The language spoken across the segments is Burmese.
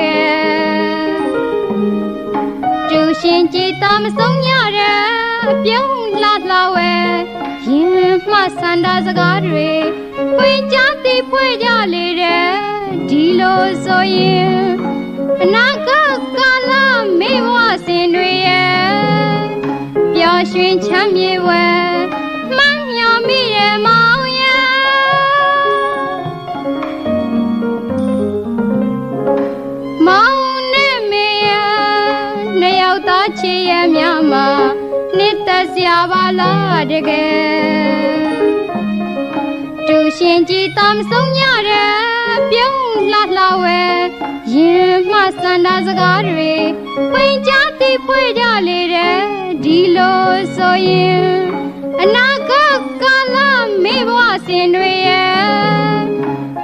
ကယ်ကျူရှင်ကြည်တာမဆုံးရတဲ့အပြုံးလှလှဝဲရင်မှစန္ဒစကားတွေဖွင့်ကြသည်ဖွင့်ကြလေတဲ့ဒီလိုဆိုရင်အနာဂတ်ကာလမေဘဝစင်တွေရဲ့ပျော်ရွှင်ချမ်းမြေဝဲ ရဲ့မြမှာနှစ်သက်စရာပါလားတကယ်တူရှင်ကြည်တမ်းဆုံးရတဲ့ပြုံးလှလှဝဲရင်မှစန္ဒစကားတွေဖွင့်ကြသည်ဖွင့်ကြလေတဲ့ဒီလိုဆိုရင်အနာဂတ်ကာလမေဘဝစင်တွေရဲ့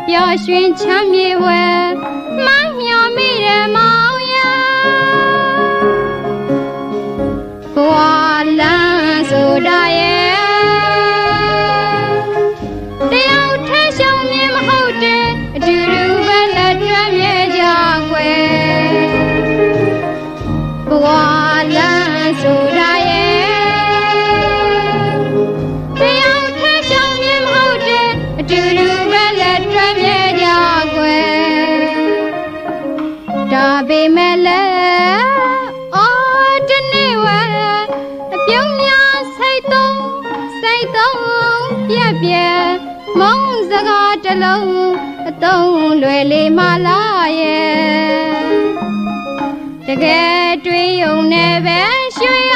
ပျော်ရွှင်ချမ်းမြေဝဲမှန်းမျှော်မိတဲ့မော ဘ လုံးအသုံးလွယ်လေးမလားရဲ့တကယ်တွေ့ုံနဲ့ပဲရွှေ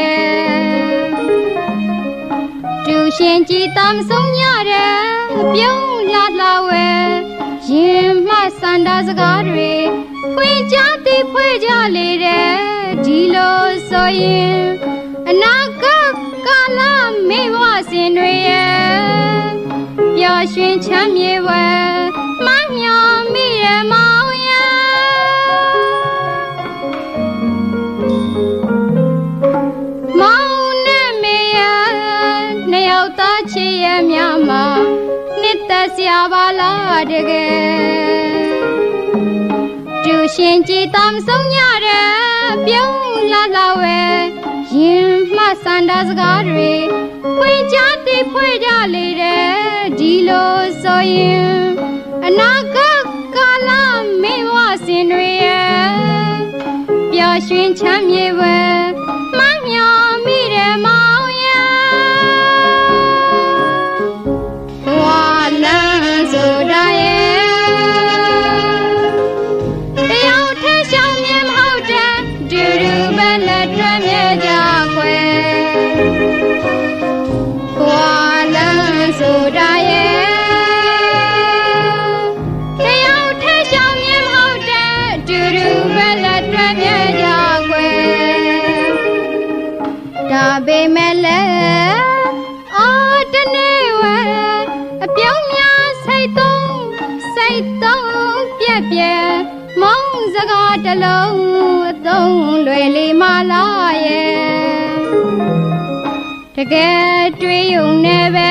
တကယ်တူရှင်ကြည်တမ်းဆုံးရတဲ့အပြုံးလှလှဝဲရင်မှစန္ဒစကားတွေဖွင့်ကြသည်ဖွင့်ကြလေတဲ့ဒီလိုဆိုရင်အနာဂတ်ကာလမေဘဝစင်တွေရဲ့ပျော်ရွှင်ချမ်းမြေဝဲမှန်းမျှော်မိရဲ့မောင်ရဲ့မော ချစ်ရဲ့မြမှာနှစ်သက်စရာပါလားတကယ်တူရှင်ကြည်တမ်းဆုံးရတဲ့ပြုံးလာလာဝဲရင်မှစန္ဒစကားတွေဖွင့်ကြသည်ဖွင့်ကြလေတဲ့ဒီလိုဆိုရင်အနာဂတ်ကာလမေဘဝစင်တွေရဲ့ပျော်ရွှင်ချမ်းမြေဝဲ တ်သုံးပြက်ပြက်မုံစကားတစ်လုံးအသုံးလွယ်လေးမလားရဲ့တကယ်တွေ့ုံနဲ့ပဲ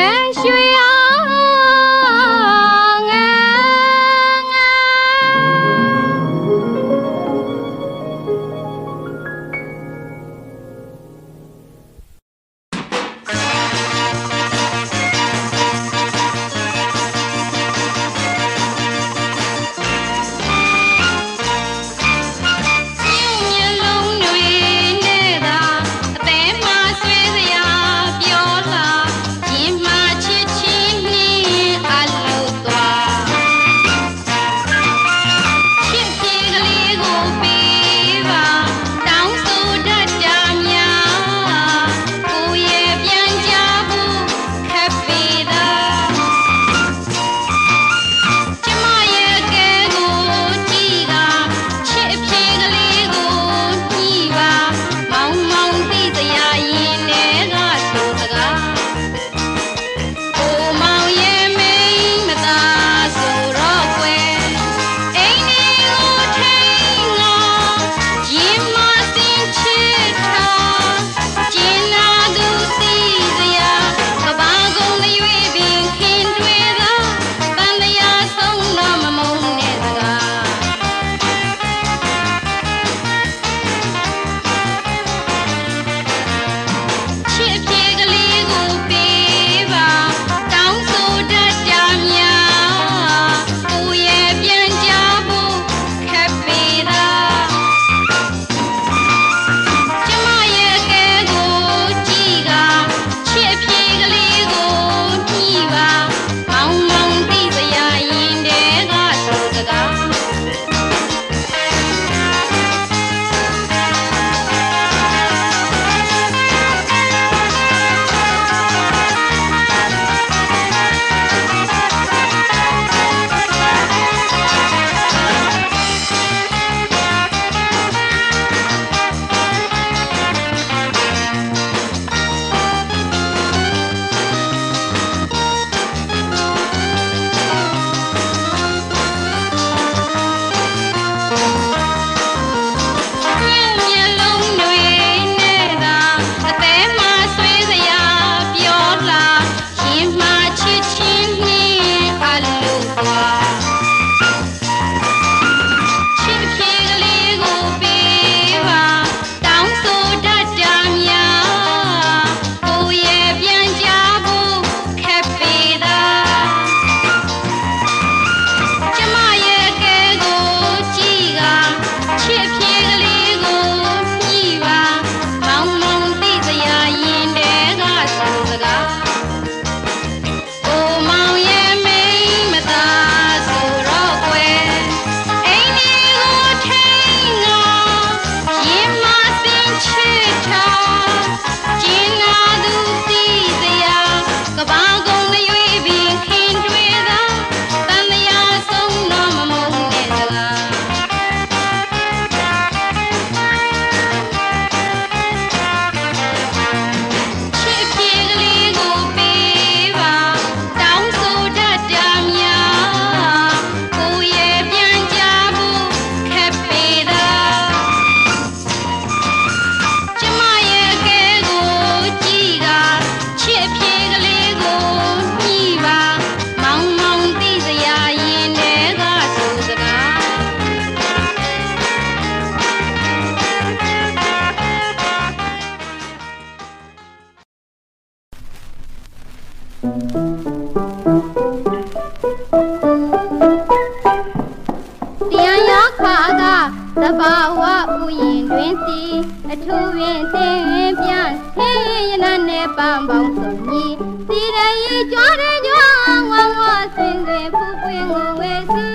ပန်းပေါင်းစုံကြီးစီရည်ကြွားတဲ့ကြွားဝဝဆင်းတွင်ဖူးပွင့်ငုံဝဲစီ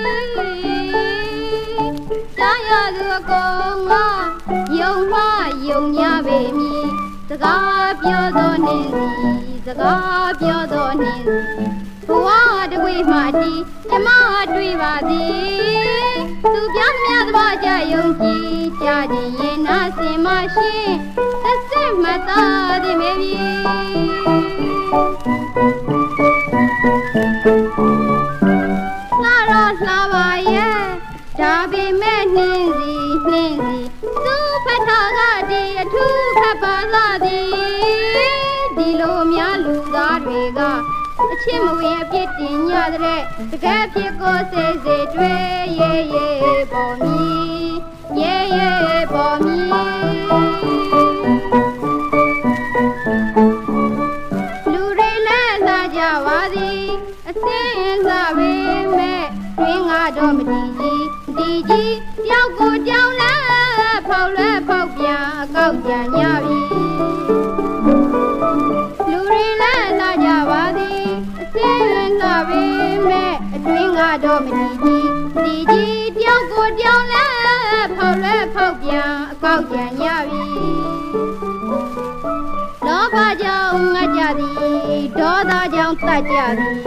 ကြားရသူအကုန်ကယုံမှယုံညပေမည်စကားပြောသောနှင်းစီစကားပြောသောနှင်းစီဘဝတကွေမှတီကျမတွေ့ပါသည်သူပြောသမျှသဘောကြယုံကြည်ကြခြင်းရင်နာစင်မရှိသက် စစ်မှတ်သာသည်မေပြီလှတော့လှပါရဲ့ဒါပေမဲ့နှင်းစီနှင်းစီသူဖတ်ထားကဒီအထူးခပ်ပါလာသည်ဒီလိုများလူသားတွေကအချစ်မဝင်အပြစ်တင်ညတဲ့တကယ်ဖြစ်ကိုစေစေတွေ့ရေရေပေါ်မီရေ တွင်ကတော့မတည်ကြီးဒီကြီးတယောက်ကိုတောင်းလဲဖောက်လဲဖောက်ပြန်အကောက်ကြံညပြီလူတွေလည်းလာကြပါသည်အစင်းလာပေမဲ့အတွင်းကတော့မတည်ကြီးဒီကြီးတယောက်ကိုတောင်းလဲဖောက်လဲဖောက်ပြန်အကောက်ကြံညပြီလောဘကြောင့်ငတ်ကြသည်ဒေါသကြောင့်တတ်ကြသည်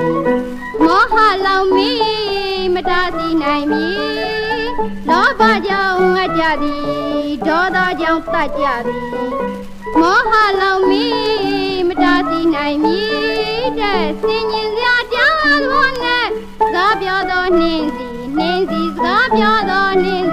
မောဟလောင်မီ မတားစီနိုင်မီလောဘကြောင့်ငတ်ကြသည်ဒေါသကြောင့်တတ်ကြသည်မောဟလောင်မီမတားစီနိုင်မီတဲ့စင်ញင်စရာတရားတော်နဲ့စကားပြောသောနှင်းစီနှင်းစီစကားပြောသောနှင်း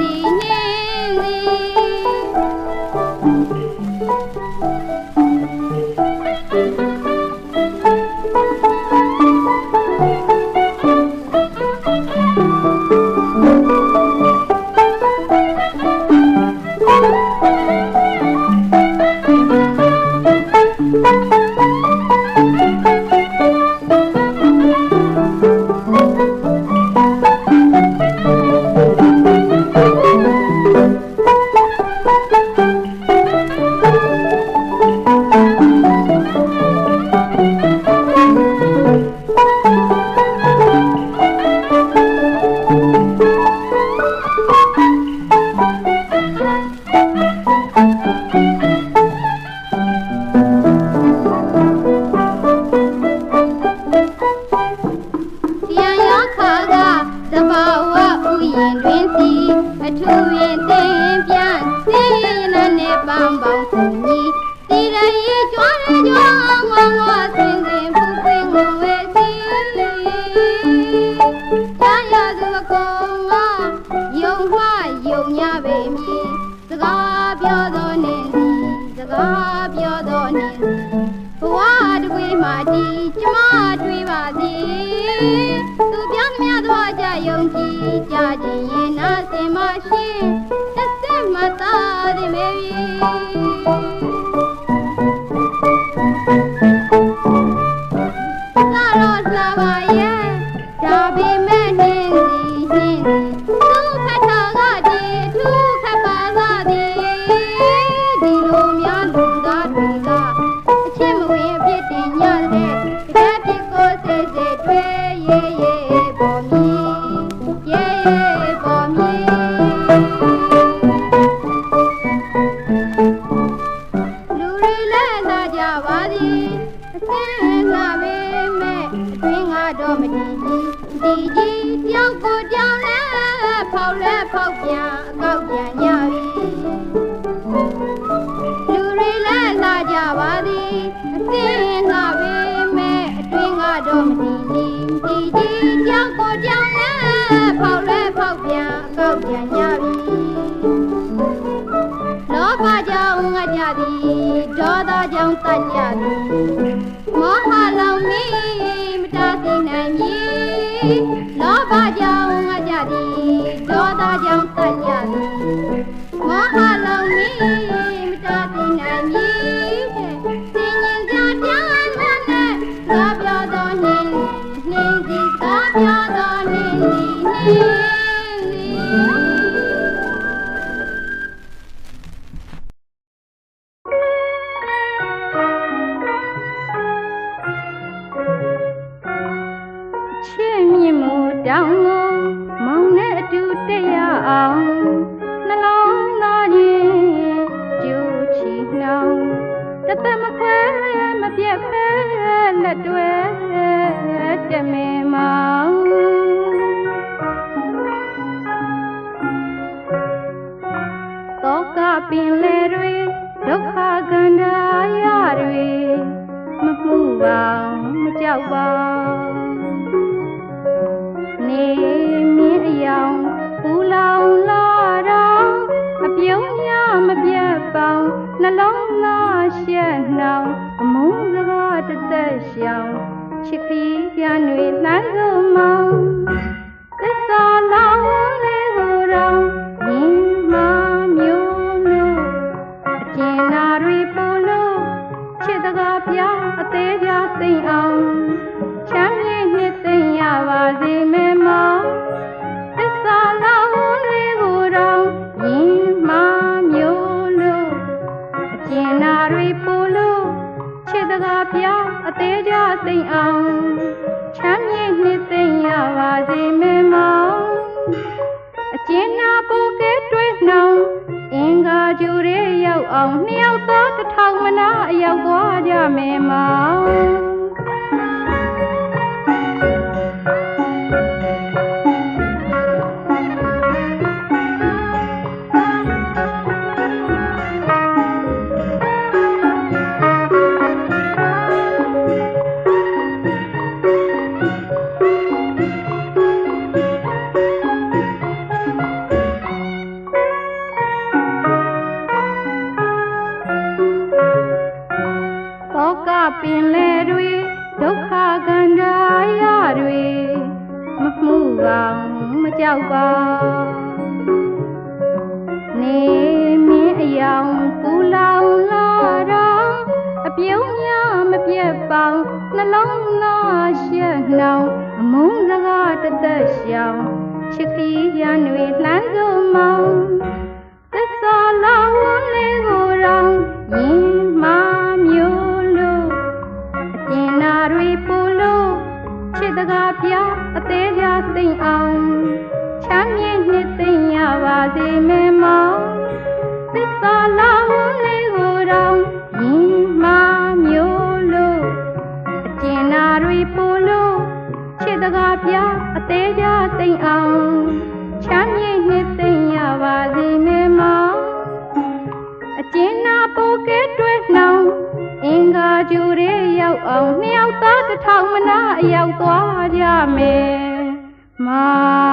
တကွေမှဒီကျမတွေ့ပါသည်သူပြောသမျှသောကြယုံကြည်ကြခြင်းရင်နာစင်မရှိတစ်စက်မှသာသည်မေ ကြောင့် တောကပင်လေတွေဒုက္ခကန္တာရတွေမမှုပါမကြောက်ပါနေမြင့်အယောင်ပူလောင်လာတော့အပြုံးရမပြတ်ပေါင်းနှလုံးသားရှက်နှောင်အမုန်းစကားတစ်သက်ရှောင်ချစ်ခီးပြန်တွေလှမ်းစုံမောင် ပြအသေးပြသိမ့်အောင် မကြောက်ပါနေမင်းအယောင်ပူလောင်လာတော့အပြုံးရမပြတ်ပေါင်းနှလုံးသားရှက်နှောင်အမုန်းစကားတစ်သက်ရှောင်ချစ်ခီးရန်တွေလှမ်းစုံမောင်သစ္စာလောင်းလေးကိုယ်တော်ယင်မှမျိုးလို့အကျဉ်းနာတွေပို့လို့ချစ်တကားပြအသေးပြသိမ့်အောင် ရောက်သွားကြမယ်မောင်